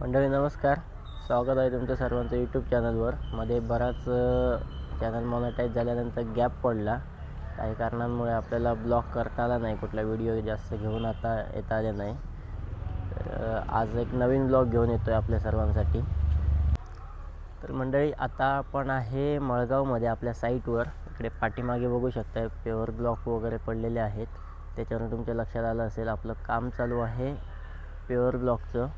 मंडळी नमस्कार. स्वागत आहे तुमच्या सर्वांचं यूट्यूब चॅनलवर मध्ये बराच चॅनल मॉनिटाईज झाल्यानंतर गॅप पडला. काही कारणांमुळे आपल्याला ब्लॉक करता आला नाही. कुठला व्हिडिओ जास्त घेऊन आता येता आले नाही. तर आज एक नवीन ब्लॉग घेऊन येतो आहे आपल्या सर्वांसाठी. तर मंडळी आता आपण आहे मळगावमध्ये आपल्या साईटवर इकडे पाठीमागे बघू शकता प्युअर ब्लॉक वगैरे पडलेले आहेत. त्याच्यावरून तुमच्या लक्षात आलं असेल आपलं काम चालू आहे प्युअर ब्लॉकचं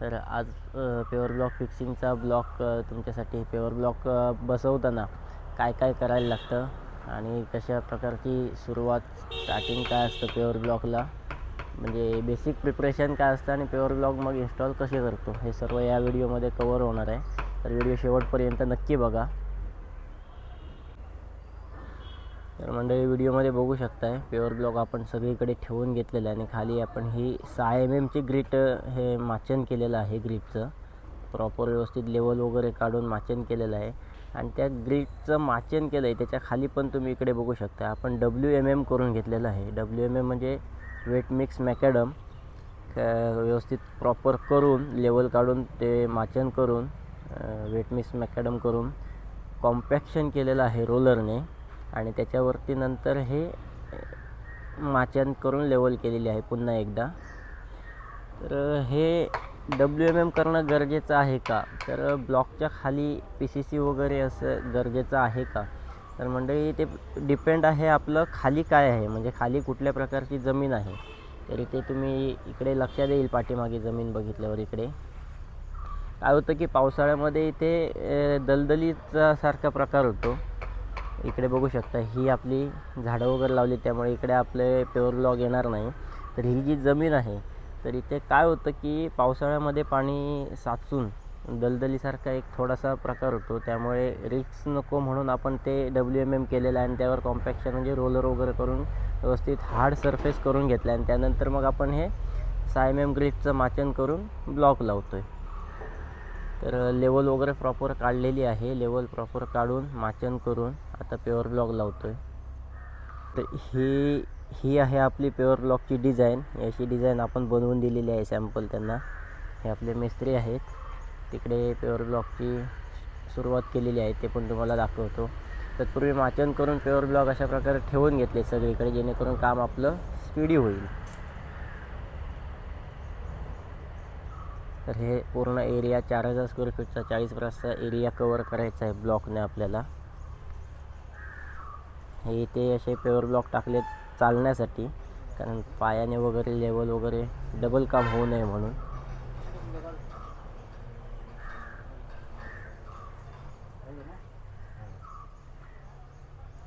तर आज प्युअर ब्लॉक फिक्सिंगचा ब्लॉक तुमच्यासाठी प्युअर ब्लॉक बसवताना काय काय करायला लागतं आणि कशा प्रकारची सुरुवात स्टार्टिंग काय असतं प्युअर ब्लॉकला म्हणजे बेसिक प्रिपरेशन काय असतं आणि प्युअर ब्लॉक मग इन्स्टॉल कसे करतो? हे सर्व या व्हिडिओमध्ये कवर होणार आहे. तर व्हिडिओ शेवटपर्यंत नक्की बघा. तर मंडळी व्हिडिओमध्ये बघू शकताय प्युअर ब्लॉक आपण सगळीकडे ठेवून घेतलेलं आहे आणि खाली आपण ही सहा एम एमची ग्रीट हे माचन केलेलं आहे ग्रीटचं प्रॉपर व्यवस्थित लेवल वगैरे काढून माचन केलेलं आहे. आणि त्या ग्रीटचं माचन केलं आहे त्याच्याखाली पण तुम्ही इकडे बघू शकता आपण डब्ल्यू एम एम करून घेतलेलं आहे. डब्ल्यू एम एम म्हणजे वेट मिक्स मॅकॅडम व्यवस्थित प्रॉपर करून लेवल काढून ते माचन करून वेट मिक्स मॅकॅडम करून कॉम्पॅक्शन केलेलं आहे रोलरने आणि त्याच्यावरती नंतर हे माचन करून लेवल केलेली आहे पुन्हा एकदा. तर हे डब्ल्यू एम एम करणं गरजेचं आहे का? तर ब्लॉकच्या खाली पी सी सी वगैरे असं गरजेचं आहे का? तर मंडळी ते डिपेंड आहे आपलं खाली काय आहे. म्हणजे खाली कुठल्या प्रकारची जमीन आहे? तरी ते तुम्ही इकडे लक्षात येईल पाठीमागे जमीन बघितल्यावर इकडे. काय होतं की पावसाळ्यामध्ये इथे दलदलीचा सारखा प्रकार होतो. इकडे बघू शकता ही आपली झाडं वगैरे लावली त्यामुळे इकडे आपले प्युअर लॉग येणार नाही. तर ही जी जमीन आहे तर इथे काय होतं की पावसाळ्यामध्ये पाणी साचून दलदलीसारखा एक थोडासा प्रकार होतो. त्यामुळे रिक्स नको म्हणून आपण ते डब्ल्यू एम एम केलेलं आहे आणि त्यावर कॉम्पॅक्शन म्हणजे रोलर वगैरे करून व्यवस्थित हार्ड सरफेस करून घेतलं आहे. आणि त्यानंतर मग आपण हे सहा एम एम माचन करून ब्लॉक लावतो आहे तर लेवल वगैरे प्रॉपर काढलेली आहे. लेवल प्रॉपर काढून माचन करून आता प्युअर ब्लॉक लावतो आहे तर ही ही आहे आपली प्युअर ब्लॉकची डिझाईन याची डिझाईन आपण बनवून दिलेली आहे सॅम्पल त्यांना. हे आपले मिस्त्री आहेत. तिकडे प्युअर ब्लॉकची सुरुवात केलेली आहे. ते पण तुम्हाला दाखवतो. तत्पूर्वी माचन करून प्युअर ब्लॉक अशा प्रकारे ठेवून घेतले सगळीकडे जेणेकरून काम आपलं स्पीडी होईल. तर हे पूर्ण एरिया चार हजार स्क्वेअर फीटचा चाळीस ब्रासचा एरिया कवर करायचा आहे ब्लॉकने आपल्याला. हे ते असे पेवर ब्लॉक टाकले चालण्यासाठी. कारण पायाने वगैरे लेवल वगैरे डबल काम होऊ नये म्हणून.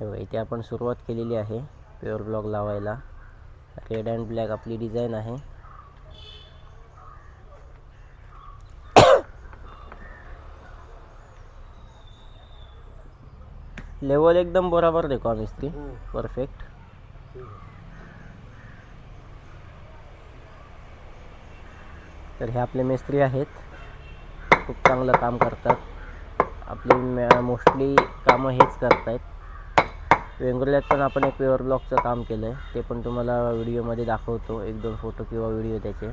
हे इथे आपण सुरुवात केलेली आहे प्युअर ब्लॉक लावायला. रेड अँड ब्लॅक आपली डिझाईन आहे. लेवल एकदम बरोबर देखो आम्ही मिस्त्री परफेक्ट तर हे आपले मिस्त्री आहेत. खूप चांगलं काम करतात. आपली मोस्टली कामं हेच करतायत. वेंगुर्ल्यात पण आपण एक प्युअर ब्लॉकचं काम केलं आहे ते पण तुम्हाला व्हिडिओमध्ये दाखवतो. एक दोन फोटो किंवा व्हिडिओ त्याचे.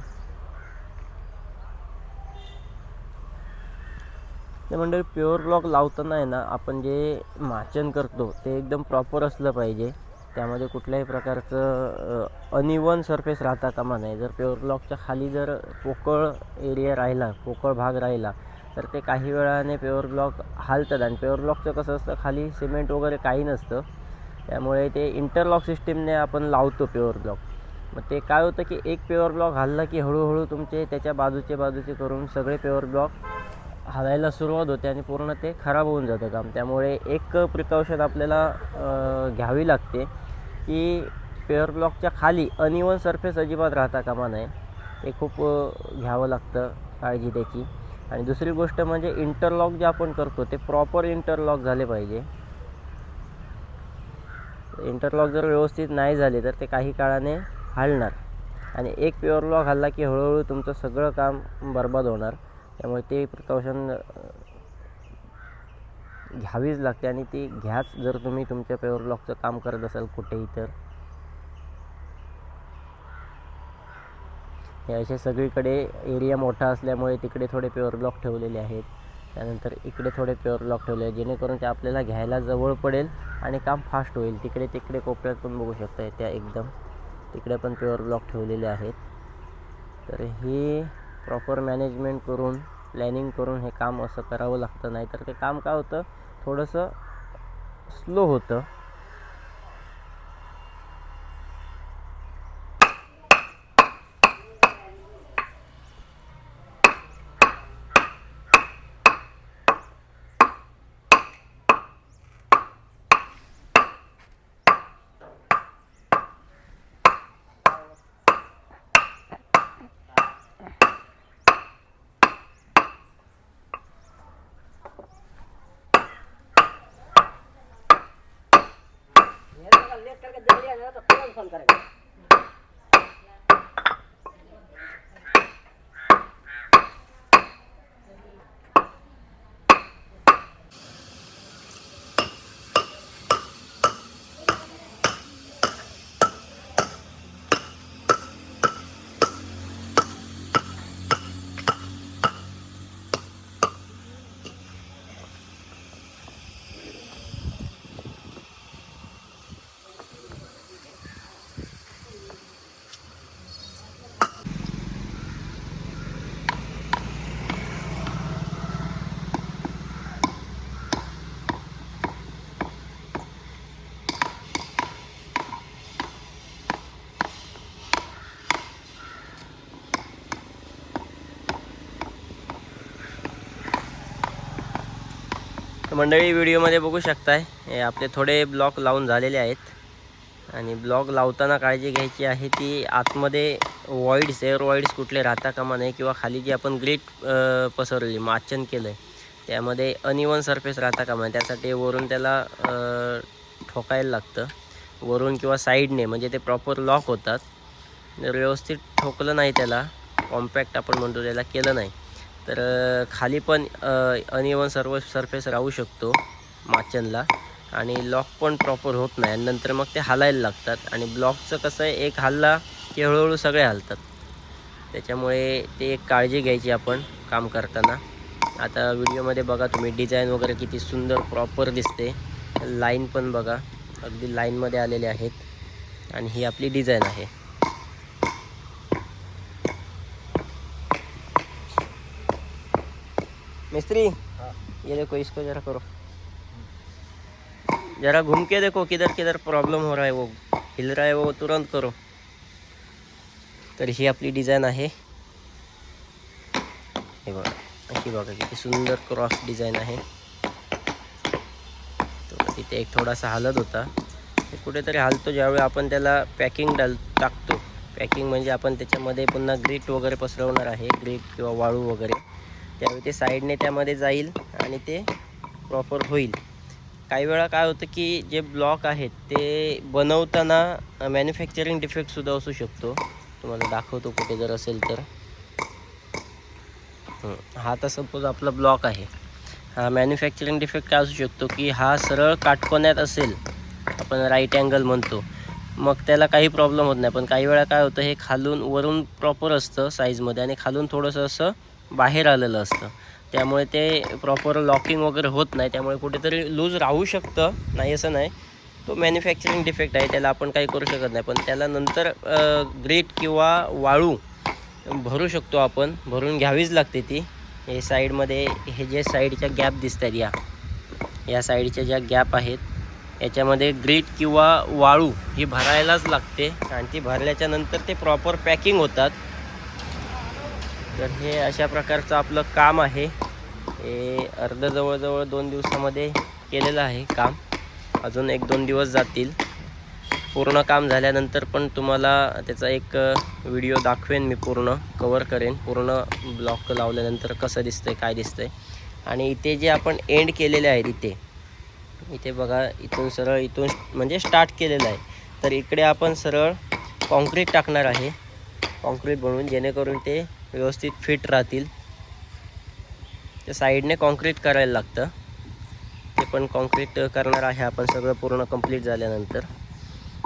ते म्हणजे प्युअर ब्लॉक लावताना आहे ना आपण जे माचन करतो ते एकदम प्रॉपर असलं पाहिजे. त्यामध्ये कुठल्याही प्रकारचं अनइवन सरफेस राहता कामा नाही जर प्युअर ब्लॉकच्या खाली जर पोकळ एरिया राहिला पोकळ भाग राहिला तर ते काही वेळाने प्युअर ब्लॉक हालतात. आणि प्युअर ब्लॉकचं कसं असतं खाली सिमेंट वगैरे काही नसतं. त्यामुळे ते इंटरलॉक सिस्टीमने आपण लावतो प्युअर ब्लॉक मग ते काय होतं की एक प्युअर ब्लॉक हल्ला की हळूहळू तुमचे त्याच्या बाजूचे बाजूचे करून सगळे प्युअर ब्लॉक हलायला सुरुवात होते आणि पूर्ण ते खराब होऊन जातं काम. त्यामुळे एक प्रिकॉशन आपल्याला घ्यावी लागते की पेअर ब्लॉकच्या खाली अनइवन सरफेस अजिबात राहता कामा नये. ते खूप घ्यावं लागतं काळजी त्याची. आणि दुसरी गोष्ट म्हणजे इंटरलॉक जे आपण करतो ते प्रॉपर इंटरलॉक झाले पाहिजे. इंटरलॉक जर व्यवस्थित नाही झाले तर ते काही काळाने हालणार. आणि एक प्युअर लॉक हल्ला की हळूहळू तुमचं सगळं काम बर्बाद होणार. त्यामुळे ते प्रिकॉशन घ्यावीच लागते आणि ती घ्याच जर तुम्ही तुमच्या पेवर ब्लॉकचं काम करत असाल कुठेही तर. हे असे सगळीकडे एरिया मोठा असल्यामुळे तिकडे थोडे प्युअर ब्लॉक ठेवलेले आहेत. त्यानंतर इकडे थोडे प्युअर ब्लॉक ठेवले आहेत जेणेकरून ते आपल्याला घ्यायला जवळ पडेल आणि काम फास्ट होईल. तिकडे तिकडे कोपऱ्यात पण बघू शकता त्या एकदम. तिकडे पण प्युअर ब्लॉक ठेवलेले आहेत. तर हे प्रॉपर मॅनेजमेंट करून प्लॅनिंग करून हे काम असं करावं लागतं. नाही तर ते काम काय होतं? थोडंसं स्लो होतं. मंडळी व्हिडिओमध्ये बघू शकताय हे आपले थोडे ब्लॉक लावून झालेले आहेत. आणि ब्लॉक लावताना काळजी घ्यायची आहे ती आतमध्ये वॉईड्स एअर वॉईड्स कुठले राहता कामा नये किंवा खाली जी आपण ग्रीट पसरली माचन केलं आहे त्यामध्ये अनइवन सरफेस राहता कामा नये. त्यासाठी वरून त्याला ठोकायला लागतं. वरून किंवा साईडने म्हणजे ते प्रॉपर लॉक होतात. जर व्यवस्थित ठोकलं नाही त्याला कॉम्पॅक्ट आपण म्हणतो त्याला केलं नाही. तर खाली पण अनइवन सर्व सरफेस राहू शकतो माचनला. आणि लॉक पण प्रॉपर होत नाही. आणि नंतर मग ते हालायला लागतात. आणि ब्लॉकचं कसं आहे एक हल्ला की हळूहळू सगळे हालतात. त्याच्यामुळे ते एक काळजी घ्यायची आपण काम करताना. आता व्हिडिओमध्ये बघा तुम्ही डिझाईन वगैरे किती सुंदर प्रॉपर दिसते. लाईन पण बघा. अगदी लाईनमध्ये आलेले आहेत. आणि ही आपली डिझाईन आहे. मिस्त्री ये देखो इसको जरा करो। जरा घूम के देखो किधर किधर प्रॉब्लम हो रहा है वो। हिल रहा है वो तुरंत करो। तर ही आपली डिझाईन आहे। हे बघा अशी बघा किती सुंदर क्रॉस डिझाईन आहे. तिथे एक थोडासा हालत होता. ते कुठेतरी हालतो ज्यावेळी आपण त्याला पॅकिंग डाल टाकतो. पॅकिंग म्हणजे आपण त्याच्यामध्ये पुन्हा ग्रीट वगैरे पसरवणार आहे. ग्रीट किंवा वाळू वगैरे. त्यावेळी ते साईडने त्यामध्ये जाईल आणि ते प्रॉपर होईल. काही वेळा काय होतं की जे ब्लॉक आहेत ते बनवताना मॅन्युफॅक्चरिंग डिफेक्टसुद्धा असू शकतो. तुम्हाला दाखवतो कुठे जर असेल तर. हा तर सपोज आपला ब्लॉक आहे. हा मॅन्युफॅक्चरिंग डिफेक्ट काय असू शकतो की हा सरळ काटकोण्यात असेल. आपण राईट अँगल म्हणतो. मग त्याला काही प्रॉब्लेम होत नाही. पण काही वेळा काय होतं हे खालून वरून प्रॉपर असतं साईजमध्ये आणि खालून थोडंसं असं बाहेर आलेलं असतं. त्यामुळे ते प्रॉपर लॉकिंग वगैरे होत नाही. त्यामुळे कुठेतरी लूज राहू शकतं. नाही असं नाही. तो मॅन्युफॅक्चरिंग डिफेक्ट आहे. त्याला आपण काही करू शकत नाही. पण त्याला नंतर ग्रीट किंवा वाळू भरू शकतो आपण. भरून घ्यावीच लागते ती. हे साईडमध्ये हे जे साईडच्या गॅप दिसत आहेत या. या साईडच्या ज्या गॅप आहेत याच्यामध्ये ग्रीट किंवा वाळू ही भरायलाच लागते. आणि ती भरल्याच्या नंतर ते प्रॉपर पॅकिंग होतात. तर हे अशा प्रकारचं आपलं काम आहे. हे अर्ध जवळजवळ दोन दिवसामध्ये केलेलं आहे काम. अजून एक दोन दिवस जातील. पूर्ण काम झाल्यानंतर पण तुम्हाला त्याचा एक व्हिडिओ दाखवेन मी पूर्ण कवर करेन. पूर्ण ब्लॉक लावल्यानंतर कसं दिसतंय काय दिसतंय. आणि इथे जे आपण एंड केलेले आहेत इथे इथे बघा इथून सरळ इथून म्हणजे स्टार्ट केलेलं आहे. तर इकडे आपण सरळ कॉन्क्रीट टाकणार आहे. कॉन्क्रीट बनवून जेणेकरून ते व्यवस्थित फिट राहतील. त्या साईडने कॉन्क्रीट करायला लागतं. ते पण कॉन्क्रीट करणार आहे आपण सगळं पूर्ण कंप्लीट झाल्यानंतर.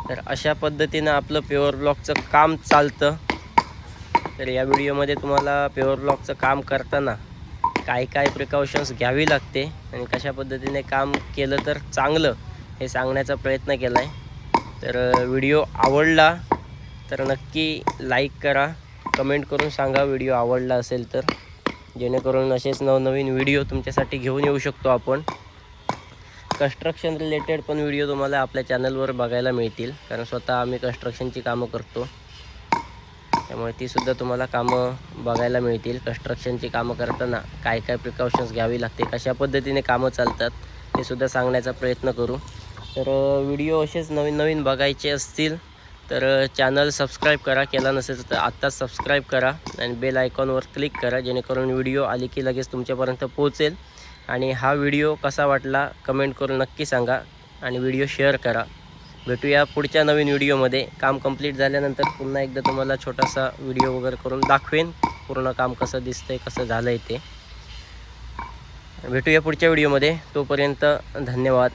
तर अशा पद्धतीनं आपलं प्युअर ब्लॉकचं काम चालतं. तर या व्हिडिओमध्ये तुम्हाला प्युअर ब्लॉकचं काम करताना काय काय प्रिकॉशन्स घ्यावी लागते आणि कशा पद्धतीने काम केलं तर चांगलं हे सांगण्याचा प्रयत्न केला आहे तर व्हिडिओ आवडला तर नक्की लाईक करा. कमेंट करून सांगा व्हिडिओ आवडला असेल तर. जेणेकरून असेच नवनवीन व्हिडिओ तुमच्यासाठी घेऊन येऊ शकतो आपण. कन्स्ट्रक्शन रिलेटेड पण व्हिडिओ तुम्हाला आपल्या चॅनलवर बघायला मिळतील. कारण स्वतः आम्ही कन्स्ट्रक्शनची कामं करतो. त्यामुळे तीसुद्धा तुम्हाला कामं बघायला मिळतील. कन्स्ट्रक्शनची कामं करताना काय काय प्रिकॉशन्स घ्यावी लागते कशा पद्धतीने कामं चालतात ते सुद्धा सांगण्याचा प्रयत्न करू. तर व्हिडिओ असेच नवीन नवीन बघायचे असतील तर चॅनल सबस्क्राईब करा. केला नसेल तर आत्ताच सबस्क्राईब करा आणि बेल आयकॉनवर क्लिक करा जेणेकरून व्हिडिओ आली की लगेच तुमच्यापर्यंत पोहोचेल. आणि हा व्हिडिओ कसा वाटला कमेंट करून नक्की सांगा आणि व्हिडिओ शेअर करा. भेटूया पुढच्या नवीन व्हिडिओमध्ये. काम कंप्लीट झाल्यानंतर पुन्हा एकदा तुम्हाला छोटासा व्हिडिओ वगैरे करून दाखवेन पूर्ण काम कसं दिसतंय कसं झालं आहे ते. भेटूया पुढच्या व्हिडिओमध्ये. तोपर्यंत धन्यवाद.